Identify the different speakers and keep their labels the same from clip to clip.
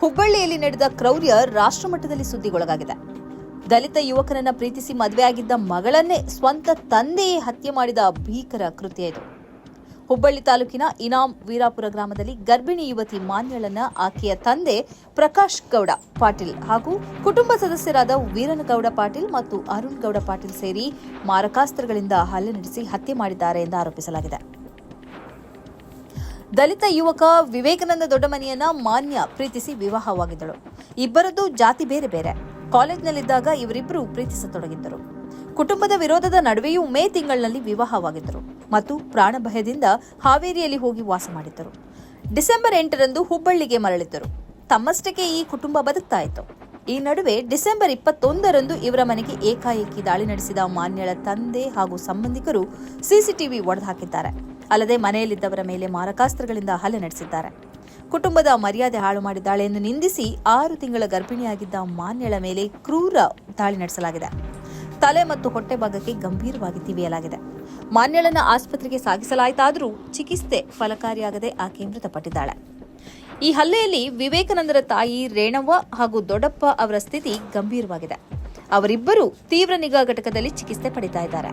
Speaker 1: ಹುಬ್ಬಳ್ಳಿಯಲ್ಲಿ ನಡೆದ ಕ್ರೌರ್ಯ ರಾಷ್ಟ್ರಮಟ್ಟದಲ್ಲಿ ಸುದ್ದಿಗೊಳಗಾಗಿದೆ. ದಲಿತ ಯುವಕನನ್ನ ಪ್ರೀತಿಸಿ ಮದುವೆಯಾಗಿದ್ದ ಮಗಳನ್ನೇ ಸ್ವಂತ ತಂದೆಯೇ ಹತ್ಯೆ ಮಾಡಿದ ಭೀಕರ ಕೃತ್ಯ ಇದು. ಹುಬ್ಬಳ್ಳಿ ತಾಲೂಕಿನ ಇನಾಂ ವೀರಾಪುರ ಗ್ರಾಮದಲ್ಲಿ ಗರ್ಭಿಣಿ ಯುವತಿ ಮಾನ್ಯಳನ್ನ ಆಕೆಯ ತಂದೆ ಪ್ರಕಾಶ್ ಗೌಡ ಪಾಟೀಲ್ ಹಾಗೂ ಕುಟುಂಬ ಸದಸ್ಯರಾದ ವೀರನಗೌಡ ಪಾಟೀಲ್ ಮತ್ತು ಅರುಣ್ ಗೌಡ ಪಾಟೀಲ್ ಸೇರಿ ಮಾರಕಾಸ್ತ್ರಗಳಿಂದ ಹಲ್ಲೆ ನಡೆಸಿ ಹತ್ಯೆ ಮಾಡಿದ್ದಾರೆ ಎಂದು ಆರೋಪಿಸಲಾಗಿದೆ. ದಲಿತ ಯುವಕ ವಿವೇಕಾನಂದ ದೊಡ್ಡಮನಿಯನ್ನ ಮಾನ್ಯ ಪ್ರೀತಿಸಿ ವಿವಾಹವಾಗಿದ್ದಳು. ಇಬ್ಬರದ್ದು ಜಾತಿ ಬೇರೆ ಬೇರೆ. ಕಾಲೇಜ್ನಲ್ಲಿದ್ದಾಗ ಇವರಿಬ್ಬರು ಪ್ರೀತಿಸತೊಡಗಿದ್ದರು. ಕುಟುಂಬದ ವಿರೋಧದ ನಡುವೆಯೂ ಮೇ ತಿಂಗಳಿನಲ್ಲಿ ವಿವಾಹವಾಗಿದ್ದರು ಮತ್ತು ಪ್ರಾಣ ಭಯದಿಂದ ಹಾವೇರಿಯಲ್ಲಿ ಹೋಗಿ ವಾಸ ಮಾಡಿದ್ದರು. ಡಿಸೆಂಬರ್ ಎಂಟರಂದು ಹುಬ್ಬಳ್ಳಿಗೆ ಮರಳಿದ್ದರು. ತಮ್ಮಷ್ಟಕ್ಕೆ ಈ ಕುಟುಂಬ ಬದುಕ್ತಾ ಇತ್ತು. ಈ ನಡುವೆ ಡಿಸೆಂಬರ್ ಇಪ್ಪತ್ತೊಂದರಂದು ಇವರ ಮನೆಗೆ ಏಕಾಏಕಿ ದಾಳಿ ನಡೆಸಿದ ಮಾನ್ಯಳ ತಂದೆ ಹಾಗೂ ಸಂಬಂಧಿಕರು ಸಿಸಿಟಿವಿ ಒಡೆದುಹಾಕಿದ್ದಾರೆ. ಅಲ್ಲದೆ ಮನೆಯಲ್ಲಿದ್ದವರ ಮೇಲೆ ಮಾರಕಾಸ್ತ್ರಗಳಿಂದ ಹಲ್ಲೆ ನಡೆಸಿದ್ದಾರೆ. ಕುಟುಂಬದ ಮರ್ಯಾದೆ ಹಾಳು ಮಾಡಿದ್ದಾಳೆ ಎಂದು ನಿಂದಿಸಿ ಆರು ತಿಂಗಳ ಗರ್ಭಿಣಿಯಾಗಿದ್ದ ಮಾನ್ಯಳ ಮೇಲೆ ಕ್ರೂರ ದಾಳಿ ನಡೆಸಲಾಗಿದೆ. ತಲೆ ಮತ್ತು ಹೊಟ್ಟೆ ಭಾಗಕ್ಕೆ ಗಂಭೀರವಾಗಿ ತಿವಿಯಲಾಗಿದೆ. ಮಾನ್ಯಳನ ಆಸ್ಪತ್ರೆಗೆ ಸಾಗಿಸಲಾಯಿತಾದರೂ ಚಿಕಿತ್ಸೆ ಫಲಕಾರಿಯಾಗದೆ ಆಕೆ ಮೃತಪಟ್ಟಿದ್ದಾಳೆ. ಈ ಹಲ್ಲೆಯಲ್ಲಿ ವಿವೇಕಾನಂದರ ತಾಯಿ ರೇಣವ್ವ ಹಾಗೂ ದೊಡ್ಡಪ್ಪ ಅವರ ಸ್ಥಿತಿ ಗಂಭೀರವಾಗಿದೆ. ಅವರಿಬ್ಬರು ತೀವ್ರ ನಿಗಾ ಘಟಕದಲ್ಲಿ ಚಿಕಿತ್ಸೆ ಪಡಿತಾ ಇದ್ದಾರೆ.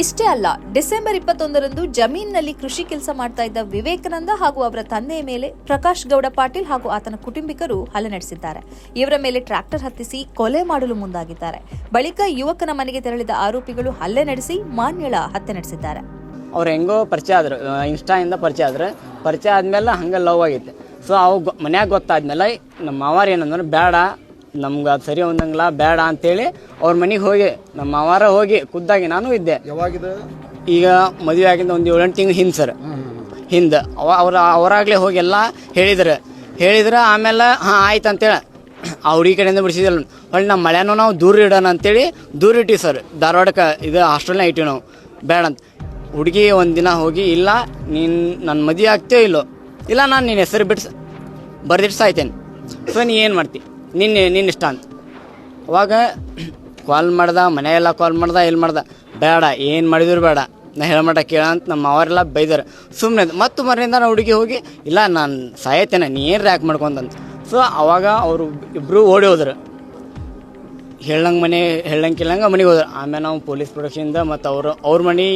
Speaker 1: ಇಷ್ಟೇ ಅಲ್ಲ, ಡಿಸೆಂಬರ್ ಇಪ್ಪತ್ತೊಂದರಂದು ಜಮೀನಿನಲ್ಲಿ ಕೃಷಿ ಕೆಲಸ ಮಾಡ್ತಾ ಇದ್ದ ವಿವೇಕಾನಂದ ಹಾಗೂ ಅವರ ತಂದೆಯ ಮೇಲೆ ಪ್ರಕಾಶ್ ಗೌಡ ಪಾಟೀಲ್ ಹಾಗೂ ಆತನ ಕುಟುಂಬಿಕರು ಹಲ್ಲೆ ನಡೆಸಿದ್ದಾರೆ. ಇವರ ಮೇಲೆ ಟ್ರ್ಯಾಕ್ಟರ್ ಹತ್ತಿಸಿ ಕೊಲೆ ಮಾಡಲು ಮುಂದಾಗಿದ್ದಾರೆ. ಬಳಿಕ ಯುವಕನ ಮನೆಗೆ ತೆರಳಿದ ಆರೋಪಿಗಳು ಹಲ್ಲೆ ನಡೆಸಿ ಮಾನ್ಯಳ ಹತ್ಯೆ ನಡೆಸಿದ್ದಾರೆ.
Speaker 2: ಅವ್ರು ಹೆಂಗೋ ಪರಿಚಯ ಆದ್ರು ಇನ್ಸ್ಟಾಯಿಂದ ಪರಿಚಯ ಆದ್ರೆ. ಪರಿಚಯ ಆದ್ಮೇಲೆ ಹಂಗೆ ಲವ್ ಆಗಿತ್ತು. ಸೊ ಅವ್ ಮನ್ಯಾಗ ಗೊತ್ತಾದ್ಮೇಲೆ ನಮ್ಮ ಮಾವಾರ ಏನಂದ್ರೆ, ಬೇಡ ನಮ್ಗೆ ಅದು ಸರಿ ಹೊಂದಂಗಿಲ್ಲ ಬೇಡ ಅಂತೇಳಿ ಅವ್ರ ಮನೆಗೆ ಹೋಗಿ ನಮ್ಮ ಮಾವಾರ ಹೋಗಿ ಖುದ್ದಾಗಿ ನಾನು ಇದ್ದೆ.
Speaker 3: ಯಾವಾಗಿದೆ?
Speaker 2: ಈಗ ಮದುವೆ ಆಗಿಂದ ಒಂದು ಏಳೆಂಟು ತಿಂಗಳು ಹಿಂದೆ ಸರ್. ಹಿಂದೆ. ಅವ ಅವ್ರ ಅವರಾಗಲೇ ಹೋಗಿ ಎಲ್ಲ ಹೇಳಿದ್ರು. ಹೇಳಿದ್ರೆ ಆಮೇಲೆ ಹಾಂ ಆಯ್ತು ಅಂತೇಳಿ. ಅವ್ರ ಈ ಕಡೆಯಿಂದ ಬಿಡಿಸಿದಿಲ್ಲ ಹೊಳ್ಳಿ ನಮ್ಮ ಮಳೆನೂ ನಾವು ದೂರ ಇಡೋಣ ಅಂತೇಳಿ ದೂರ ಇಟ್ಟಿವಿ ಸರ್. ಧಾರವಾಡಕ್ಕೆ ಇದು ಹಾಸ್ಟೆಲ್ನ ಇಟ್ಟಿವಿ ನಾವು. ಬೇಡ ಅಂತ. ಹುಡುಗಿ ಒಂದು ದಿನ ಹೋಗಿ ಇಲ್ಲ ನೀನು ನನ್ನ ಮದುವೆ ಆಗ್ತೀಯೋ ಇಲ್ಲೋ? ಇಲ್ಲ ನಾನು ನಿನ್ನ ಹೆಸರು ಬಿಡ್ಸ ಬರ್ದಿಟ್ಟು ಸಾಯ್ತೇನೆ. ಸೊ ನೀ ಏನು ಮಾಡ್ತಿ? ನಿನ್ನ ನಿನ್ನ ಇಷ್ಟ ಅಂತ. ಅವಾಗ ಕಾಲ್ ಮಾಡ್ದ, ಮನೆಯೆಲ್ಲ ಕಾಲ್ ಮಾಡ್ದ ಇಲ್ಲಿ ಮಾಡ್ದ? ಬೇಡ, ಏನು ಮಾಡಿದ್ರು ಬೇಡ. ನಾ ಹೇಳಮಟ ಕೇಳ ಅಂತ ನಮ್ಮ ಅವರೆಲ್ಲ ಬೈದಾರೆ. ಸುಮ್ಮನೆ ಮತ್ತು ಮನೆಯಿಂದ ನಾವು ಹುಡುಗಿ ಹೋಗಿ, ಇಲ್ಲ, ನಾನು ಸಾಯತ್ತೇನೆ, ನೀ ಏನು ರ್ಯಾಕ್ ಮಾಡ್ಕೊಂತಂತ ಸೊ ಅವಾಗ ಅವರು ಇಬ್ಬರು ಓಡಿ ಹೋದ್ರು. ಹೇಳಂಗೆ ಮನೆ, ಹೇಳಂಗೆ ಕೇಳಂಗೆ ಮನೆಗೆ ಹೋದ್ರು. ಆಮೇಲೆ ನಾವು ಪೊಲೀಸ್ ಪ್ರೊಡಕ್ಷನಿಂದ ಮತ್ತು ಅವರು, ಅವ್ರ ಮನೆ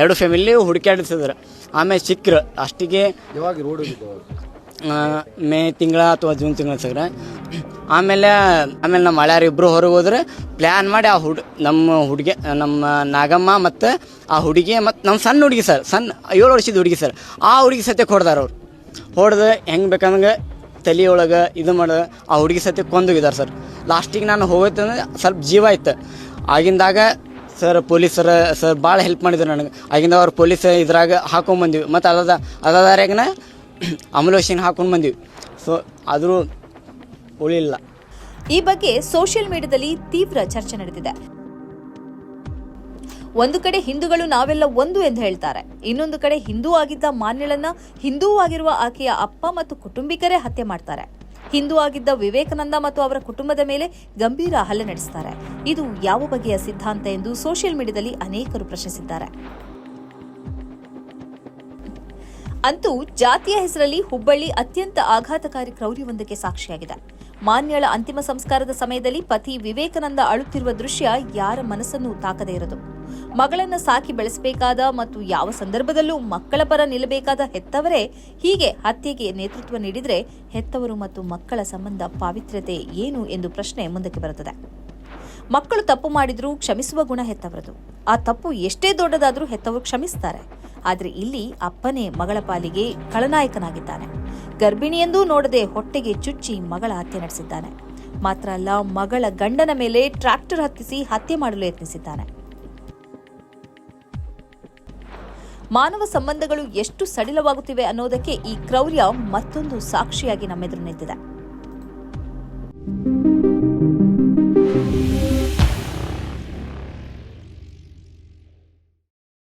Speaker 2: ಎರಡು ಫ್ಯಾಮಿಲಿ ಹುಡುಕಾಡಿಸಿದ್ರು ಆಮೇಲೆ ಸಿಕ್ಕರು. ಅಷ್ಟಿಗೆ ಮೇ ತಿಂಗಳ ಅಥವಾ ಜೂನ್ ತಿಂಗಳ ಸಗ್ರ. ಆಮೇಲೆ ಆಮೇಲೆ ನಮ್ಮ ಮಳೆಯಾರ ಇಬ್ಬರು ಹೊರಗೆ ಹೋದ್ರೆ ಪ್ಲ್ಯಾನ್ ಮಾಡಿ ಆ ಹುಡ್, ನಮ್ಮ ಹುಡುಗಿ, ನಮ್ಮ ನಾಗಮ್ಮ ಮತ್ತು ಆ ಹುಡುಗಿ ಮತ್ತು ನಮ್ಮ ಸಣ್ಣ ಹುಡುಗಿ ಸರ್ ಸಣ್ಣ ಏಳು ವರ್ಷದ ಹುಡುಗಿ ಸರ್ ಆ ಹುಡುಗಿ ಸತ್ಯಕ್ಕೆ ಹೊಡೆದಾರ ಅವ್ರು. ಹೊಡೆದು ಹೆಂಗೆ ಬೇಕಂದ್ರೆ ತಲೆಯೊಳಗೆ ಇದು ಮಾಡಿ, ಆ ಹುಡುಗಿ ಸತ್ಯ ಕೊಂದೋಗಿದ್ದಾರೆ ಸರ್ ಲಾಸ್ಟಿಗೆ ನಾನು ಹೋಗತ್ತಂದ್ರೆ ಸ್ವಲ್ಪ ಜೀವ ಇತ್ತು. ಆಗಿಂದಾಗ ಸರ್ ಪೊಲೀಸರ ಸರ್ ಭಾಳ ಹೆಲ್ಪ್ ಮಾಡಿದ್ರು ನನಗೆ. ಆಗಿಂದ ಅವ್ರು ಪೊಲೀಸ್ ಇದ್ರಾಗ ಹಾಕೊಂಬಂದಿವಿ. ಮತ್ತು ಅದಾದ ಅದಾದಾರ್ಯಾಗನ ಅಮಲೋಷನ್ ಹಾಕೊಂಡು ಬಂದೀವಿ. ಸೊ ಆದರೂ ಉಳಿಲ್ಲ
Speaker 1: ಈ ಬಗ್ಗೆ ಸೋಷಿಯಲ್ ಮೀಡಿಯಾದಲ್ಲಿ ತೀವ್ರ ಚರ್ಚೆ ನಡೆದಿದೆ. ಒಂದು ಕಡೆ ಹಿಂದೂಗಳು ನಾವೆಲ್ಲ ಒಂದು ಎಂದು ಹೇಳ್ತಾರೆ. ಇನ್ನೊಂದು ಕಡೆ ಹಿಂದೂ ಆಗಿದ್ದ ಮಾನ್ಯಳನ್ನ ಹಿಂದೂ ಆಗಿರುವ ಆಕೆಯ ಅಪ್ಪ ಮತ್ತು ಕುಟುಂಬಿಕರೇ ಹತ್ಯೆ ಮಾಡ್ತಾರೆ. ಹಿಂದೂ ಆಗಿದ್ದ ವಿವೇಕಾನಂದ ಮತ್ತು ಅವರ ಕುಟುಂಬದ ಮೇಲೆ ಗಂಭೀರ ಹಲ್ಲೆ ನಡೆಸುತ್ತಾರೆ ಇದು ಯಾವ ಬಗೆಯ ಸಿದ್ಧಾಂತ ಎಂದು ಸೋಷಿಯಲ್ ಮೀಡಿಯಾದಲ್ಲಿ ಅನೇಕರು ಪ್ರಶ್ನಿಸಿದ್ದಾರೆ. ಅಂತೂ ಜಾತಿಯ ಹೆಸರಲ್ಲಿ ಹುಬ್ಬಳ್ಳಿ ಅತ್ಯಂತ ಆಘಾತಕಾರಿ ಕ್ರೌರ್ಯವೊಂದಕ್ಕೆ ಸಾಕ್ಷಿಯಾಗಿದೆ. ಮಾನ್ಯಳ ಅಂತಿಮ ಸಂಸ್ಕಾರದ ಸಮಯದಲ್ಲಿ ಪತಿ ವಿವೇಕಾನಂದ ಅಳುತ್ತಿರುವ ದೃಶ್ಯ ಯಾರ ಮನಸ್ಸನ್ನು ತಾಕದೇ ಇರದು. ಮಗಳನ್ನ ಸಾಕಿ ಬೆಳೆಸಬೇಕಾದ ಮತ್ತು ಯಾವ ಸಂದರ್ಭದಲ್ಲೂ ಮಕ್ಕಳ ಪರ ನಿಲ್ಲಬೇಕಾದ ಹೆತ್ತವರೇ ಹೀಗೆ ಹತ್ಯೆಗೆ ನೇತೃತ್ವ ನೀಡಿದರೆ ಹೆತ್ತವರು ಮತ್ತು ಮಕ್ಕಳ ಸಂಬಂಧ ಪಾವಿತ್ರ್ಯತೆ ಏನು ಎಂದು ಪ್ರಶ್ನೆ ಮುಂದಕ್ಕೆ ಬರುತ್ತದೆ. ಮಕ್ಕಳು ತಪ್ಪು ಮಾಡಿದರೂ ಕ್ಷಮಿಸುವ ಗುಣ ಹೆತ್ತವರದು. ಆ ತಪ್ಪು ಎಷ್ಟೇ ದೊಡ್ಡದಾದರೂ ಹೆತ್ತವರು ಕ್ಷಮಿಸ್ತಾರೆ. ಆದರೆ ಇಲ್ಲಿ ಅಪ್ಪನೇ ಮಗಳ ಪಾಲಿಗೆ ಖಳನಾಯಕನಾಗಿದ್ದಾನೆ. ಗರ್ಭಿಣಿಯೆಂದೂ ನೋಡದೆ ಹೊಟ್ಟೆಗೆ ಚುಚ್ಚಿ ಮಗಳ ಹತ್ಯೆ ನಡೆಸಿದ್ದಾನೆ. ಮಾತ್ರ ಅಲ್ಲ, ಮಗಳ ಗಂಡನ ಮೇಲೆ ಟ್ರ್ಯಾಕ್ಟರ್ ಹತ್ತಿಸಿ ಹತ್ಯೆ ಮಾಡಲು ಯತ್ನಿಸಿದ್ದಾನೆ. ಮಾನವ ಸಂಬಂಧಗಳು ಎಷ್ಟು ಸಡಿಲವಾಗುತ್ತಿವೆ ಅನ್ನೋದಕ್ಕೆ ಈ ಕ್ರೌರ್ಯ ಮತ್ತೊಂದು ಸಾಕ್ಷಿಯಾಗಿ ನಮ್ಮೆದುರು ನಿಂತಿದೆ.